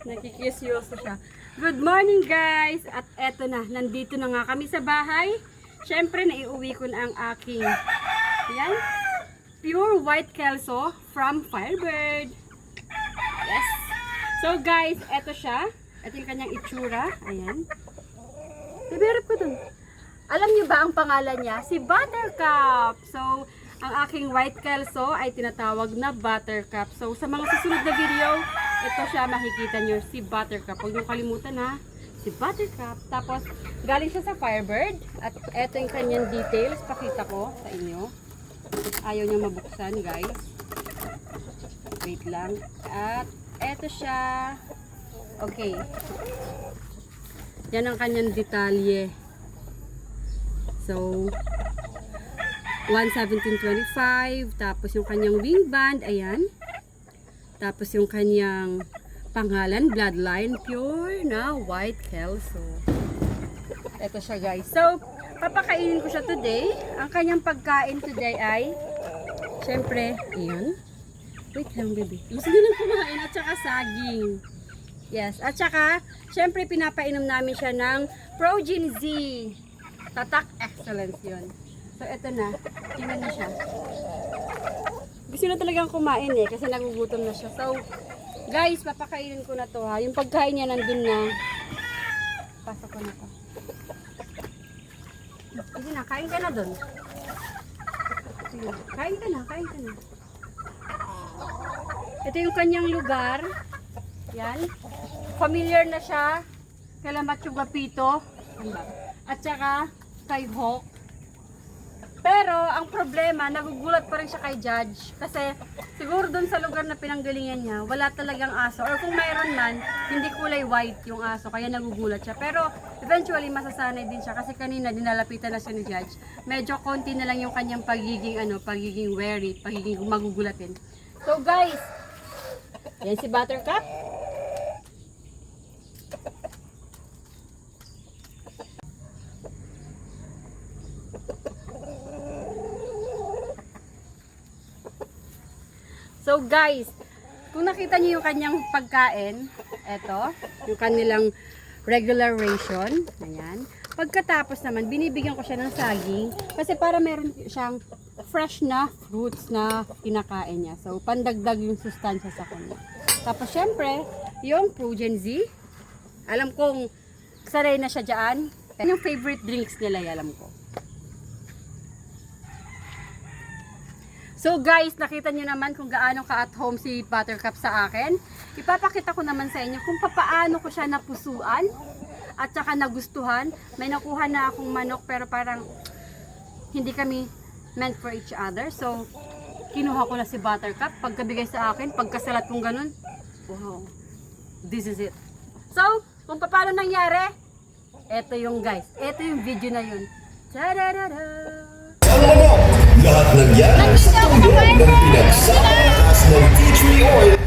Nakikisyoso siya. Good morning guys! At eto na, nandito na nga kami sa bahay. Siyempre, naiuwi ko na ang aking yan, pure white kelso from Firebird. Yes! So guys, eto siya. Ito yung kanyang itsura. Ayan. Iberap ko dun. Alam niyo ba ang pangalan niya? Si Buttercup. So, ang aking white kelso ay tinatawag na Buttercup. So, sa mga susunod na video, ito siya makikita niyo si Buttercup. Huwag niyo kalimutan ha. Si Buttercup. Tapos, galing siya sa Firebird. At ito yung kanyang details. Pakita ko sa inyo. Ayaw niya mabuksan, guys. Wait lang. At eto siya. Okay. Yan ang kanyang detalye. So, 117.25. Tapos yung kanyang wing band, ayan. Tapos yung kanyang pangalan, bloodline, pure na white kelso. Ito siya guys. So, papakainin ko siya today. Ang kanyang pagkain today ay, syempre, ayan. Wait lang, baby. Gusto din lang kumain at saka saging. Yes. At saka, syempre, pinapainom namin siya ng Progen Z. Tatak Excellence yun. So, eto na. Tingnan niyo siya. Gusto na talagang kumain eh, kasi nagugutom na siya. So, guys, papakainin ko na to ha. Yung pagkain niya nandun na. Pasok ko na to. Sige na, kain ka na dun. Kain ka na, kain ka na. Ito yung kanyang lugar. Yan. Familiar na siya. Kala Machu Gapito. At saka kay Hawk. Pero ang problema, nagugulat pa rin siya kay Judge. Kasi siguro doon sa lugar na pinanggalingan niya, wala talagang aso. Or kung mayroon man, hindi kulay white yung aso. Kaya nagugulat siya. Pero eventually, masasanay din siya. Kasi kanina, dinalapitan na siya ni Judge. Medyo konti na lang yung kanyang pagiging, ano, pagiging wary, pagiging magugulatin. So guys, yan si Buttercup. So guys, kung nakita niyo yung kanyang pagkain, eto, yung kanilang regular ration, ayan. Pagkatapos naman, binibigyan ko siya ng saging kasi para meron siyang fresh na fruits na kinakain niya. So, pandagdag yung sustansya sa kanya. Tapos, syempre, yung Progen Z, alam kong sanay na siya dyan. Yung favorite drinks nila, alam ko. So guys, nakita nyo naman kung gaano ka at home si Buttercup sa akin. Ipapakita ko naman sa inyo kung papaano ko siya napusuan at saka nagustuhan. May nakuha na akong manok pero parang hindi kami meant for each other. So, kinuha ko na si Buttercup. Pagkabigay sa akin, pagkasalat kong ganun, wow, this is it. So, kung paano nangyari, eto yung guys. Eto yung video na yun. Tadadada! Alam mo, lahat ng yan ay sa tulong ng pinagsalakas ng tea tree oil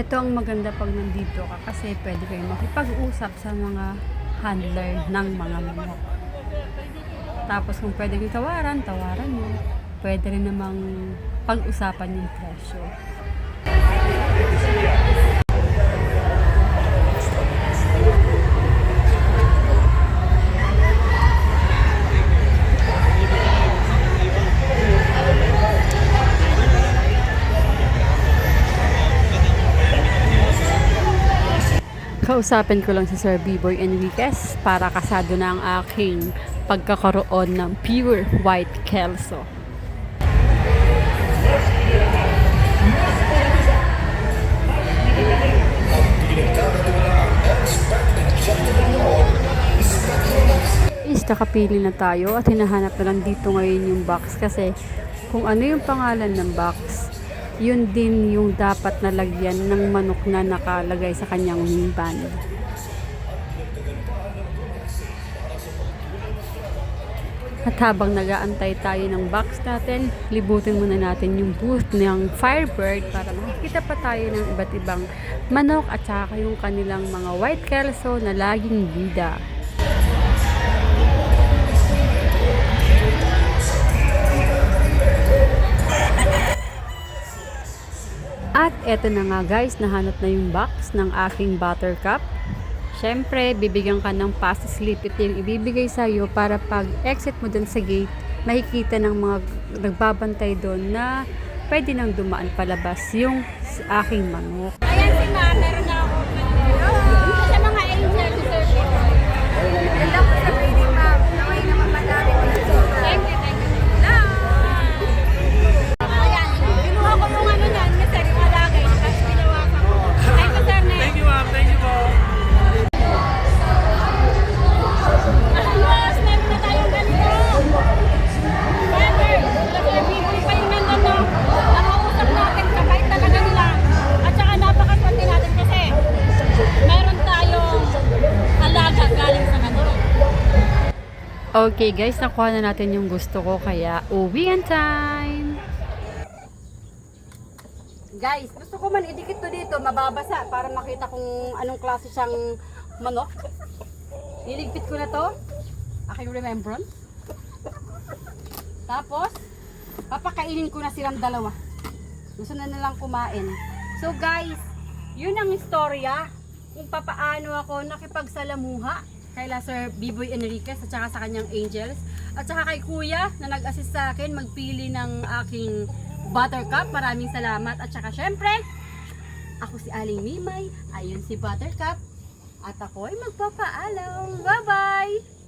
Ito ang maganda pag nandito ka kasi pwede kayo makipag-usap sa mga handler ng mga manok. Tapos kung pwede kayo tawaran, tawaran mo. Pwede rin namang pag-usapan yung presyo. Kausapin ko lang si Sir B-Boy Enriquez para kasado na ang aking pagkakaroon ng pure white kelso. is nakapili na tayo at hinahanap na lang dito ngayon yung box kasi kung ano yung pangalan ng box yun din yung dapat nalagyan ng manok na nakalagay sa kanyang band. At habang nagaantay tayo ng box natin, libutin muna natin yung booth ng Firebird para makikita pa tayo ng iba't ibang manok at saka yung kanilang mga white kelso na laging bida. At eto na nga guys, nahanap na yung box ng aking buttercup. Siyempre, bibigyan ka ng pass slip. Ito yung ibibigay sa iyo para pag exit mo dun sa gate, makikita ng mga nagbabantay doon na pwede nang dumaan palabas yung aking manok. Ayan si ma'am, meron na Okay guys, nakuha na natin yung gusto ko kaya uwian time! Guys, gusto ko man idikit to dito, mababasa para makita kung anong klase siyang manok. Iligpit ko na to. Aking remembrance. Tapos, papakainin ko na silang dalawa. Gusto na nilang kumain. So guys, yun ang istorya kung papaano ako nakipagsalamuha kaila Sir Biboy Enriquez at saka sa kanyang angels. At saka kay Kuya na nag-assist sa akin magpili ng aking buttercup. Maraming salamat. At saka syempre, ako si Aling Mimay, ayun si buttercup. At ako ay magpapaalam. Bye-bye!